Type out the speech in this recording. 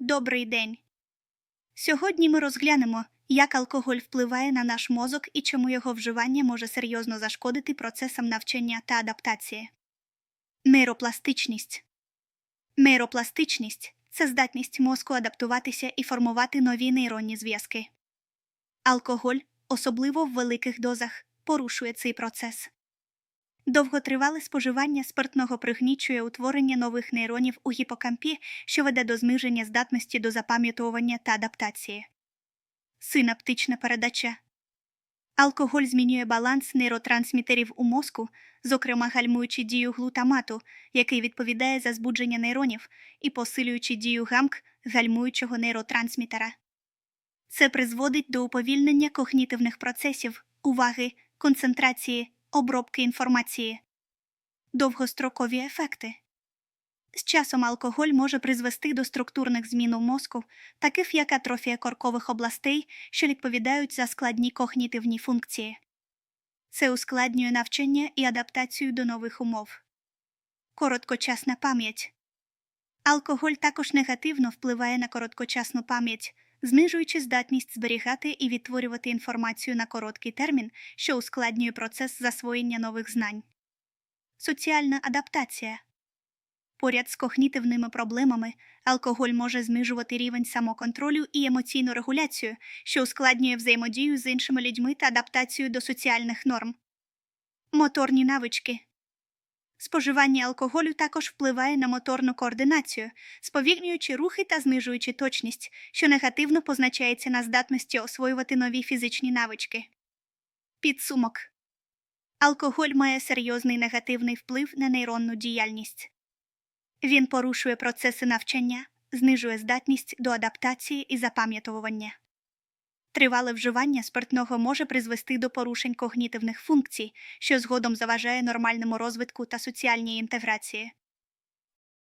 Добрий день. Сьогодні ми розглянемо, як алкоголь впливає на наш мозок і чому його вживання може серйозно зашкодити процесам навчання та адаптації. Нейропластичність. Нейропластичність це здатність мозку адаптуватися і формувати нові нейронні зв'язки. Алкоголь, особливо в великих дозах, порушує цей процес. Довготривале споживання спиртного пригнічує утворення нових нейронів у гіпокампі, що веде до зниження здатності до запам'ятовування та адаптації. Синаптична передача. Алкоголь змінює баланс нейротрансмітерів у мозку, зокрема гальмуючи дію глутамату, який відповідає за збудження нейронів, і посилюючи дію гамк гальмуючого нейротрансмітера. Це призводить до уповільнення когнітивних процесів, уваги, концентрації, обробки інформації. Довгострокові ефекти. З часом алкоголь може призвести до структурних змін у мозку, таких як атрофія коркових областей, що відповідають за складні когнітивні функції. Це ускладнює навчання і адаптацію до нових умов. Короткочасна пам'ять. Алкоголь також негативно впливає на короткочасну пам'ять, знижуючи здатність зберігати і відтворювати інформацію на короткий термін, що ускладнює процес засвоєння нових знань. Соціальна адаптація. Поряд з когнітивними проблемами алкоголь може знижувати рівень самоконтролю і емоційну регуляцію, що ускладнює взаємодію з іншими людьми та адаптацію до соціальних норм. Моторні навички. Споживання алкоголю також впливає на моторну координацію, сповільнюючи рухи та знижуючи точність, що негативно позначається на здатності освоювати нові фізичні навички. Підсумок. Алкоголь має серйозний негативний вплив на нейронну діяльність. Він порушує процеси навчання, знижує здатність до адаптації і запам'ятовування. Тривале вживання спиртного може призвести до порушень когнітивних функцій, що згодом заважає нормальному розвитку та соціальній інтеграції.